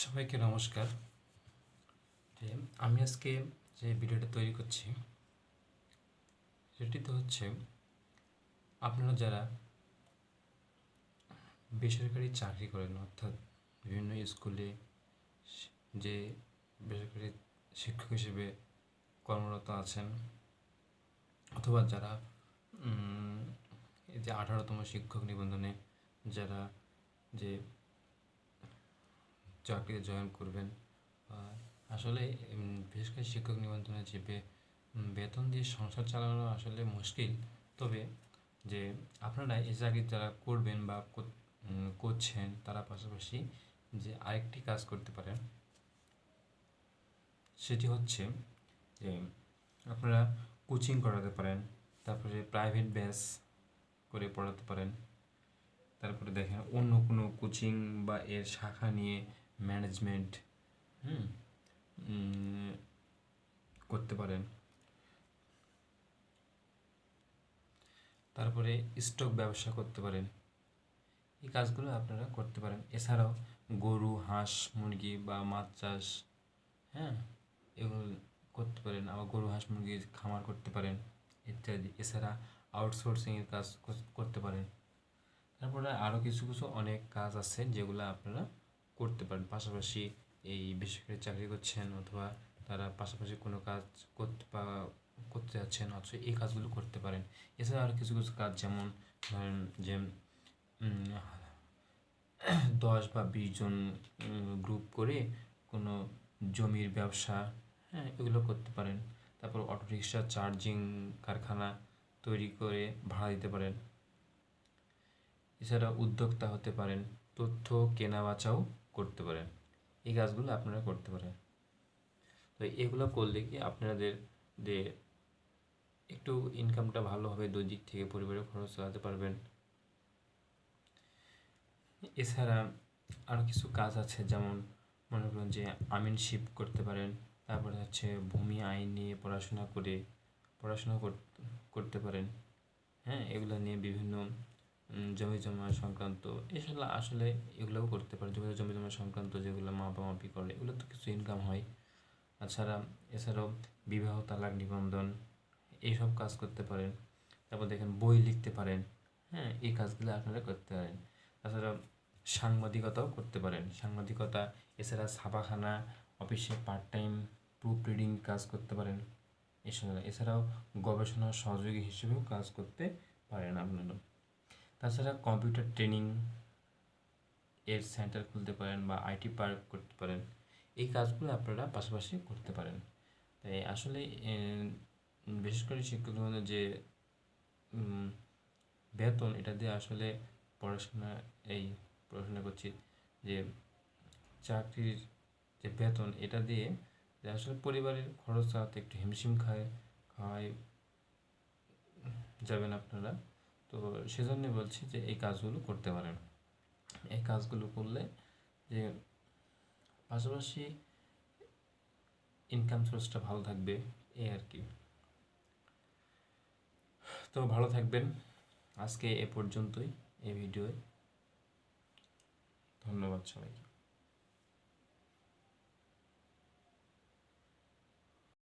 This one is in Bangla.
সবাইকে নমস্কার। যে আমি আজকে যে ভিডিওটা তৈরি করছি সেটি তো হচ্ছে আপনারা যারা বেসরকারি চাকরি করেন, অর্থাৎ বিভিন্ন স্কুলে যে বেসরকারি শিক্ষক হিসেবে কর্মরত আছেন, অথবা যারা যে আঠারোতম শিক্ষক নিবন্ধনে যারা যে চাকরিতে জয়েন করবেন। আসলে বিশেষ করে শিক্ষক নিবন্ধনে যে বেতন দিয়ে সংসার চালানো আসলে মুশকিল। তবে যে আপনারা এই চাকরি যারা করবেন বা কর- করছেন, তারা পাশাপাশি যে আরেকটি কাজ করতে পারেন, সেটি হচ্ছে যে আপনারা কোচিং করাতে পারেন, তারপরে প্রাইভেট ব্যাচ করে পড়াতে পারেন। তারপরে দেখেন অন্য কোনো কোচিং বা এর শাখা নিয়ে ম্যানেজমেন্ট হুম করতে পারেন। তারপরে স্টক ব্যবসা করতে পারেন। এই কাজগুলো আপনারা করতে পারেন। এছাড়াও গরু, হাঁস, মুরগি বা মাছ চাষ হ্যাঁ এগুলো করতে পারেন। আবার গরু, হাঁস মুরগির খামার করতে পারেন, ইত্যাদি। এছাড়া আউটসোর্সিংয়ের কাজ করতে পারেন। তারপরে আরও কিছু কিছু অনেক কাজ আছে যেগুলো আপনারা করতে পারেন। পাশাপাশি এই বেসরকারি চাকরি করছেন অথবা তারা পাশাপাশি কোনো কাজ করতে পা, করতে যাচ্ছেন অথচ এই কাজগুলো করতে পারেন। এছাড়া আর কিছু কিছু কাজ যেমন ধরেন যে দশ বা বিশ জন গ্রুপ করে কোনো জমির ব্যবসা হ্যাঁ এগুলো করতে পারেন। তারপর অটো রিক্সা চার্জিং কারখানা তৈরি করে ভাড়া দিতে পারেন। এছাড়া উদ্যোক্তা হতে পারেন। তথ্য কেনা বেচাও করতে পারেন। এই কাজগুলো আপনারা করতে পারেন। তো এগুলো করলে কি আপনাদের যে একটু ইনকামটা ভালো হবে, দুই দিক থেকে পরিবারের খরচ চালাতে পারবেন। এছাড়া আরও কিছু কাজ আছে, যেমন মনে করুন যে আমিনশিপ করতে পারেন, তারপরে হচ্ছে ভূমি আইন নিয়ে পড়াশোনা করে, পড়াশোনা কর- করতে পারেন। হ্যাঁ এগুলো নিয়ে বিভিন্ন জমি জমা সংক্রান্ত এসব আসলে এগুলোও করতে পারে। জমি জমি জমা সংক্রান্ত যেগুলো মাপা মাপি করে, এগুলো তো কিছু ইনকাম হয়। তাছাড়া এছাড়াও বিবাহ তালাক নিবন্ধন এইসব কাজ করতে পারেন। তারপর দেখেন বই লিখতে পারেন। হ্যাঁ এই কাজগুলো আপনারা করতে পারেন। তাছাড়া সাংবাদিকতাও করতে পারেন। সাংবাদিকতা, এছাড়া ছাপাখানা, অফিসে পার্ট টাইম প্রুফ রিডিং কাজ করতে পারেন। এছাড়া, এছাড়াও গবেষণা সহযোগী হিসেবেও কাজ করতে পারেন আপনারা। তাছাড়া কম্পিউটার ট্রেনিং এর সেন্টার খুলতে পারেন বা আইটি পার্ক করতে পারেন, এই কাজগুলো আপনারা পাশাপাশি করতে পারেন। তাই আসলে বিশেষ করে শিক্ষক যে বেতন, এটা দিয়ে আসলে পড়াশোনা, এই পড়াশোনা করছি যে, চাকরির যে বেতন, এটা দিয়ে যে আসলে পরিবারের খরচ চালাতে একটু হিমশিম খায় খাওয়াই যাবেন আপনারা। তো সেজন্য বলছি যে এই কাজগুলো করতে পারেন। এই কাজগুলো করলে যে পাশাপাশি ইনকাম সোর্সটা ভালো থাকবে এই আর কি। তো ভালো থাকবেন। আজকে এ পর্যন্তই এই ভিডিওয়। ধন্যবাদ সবাইকে।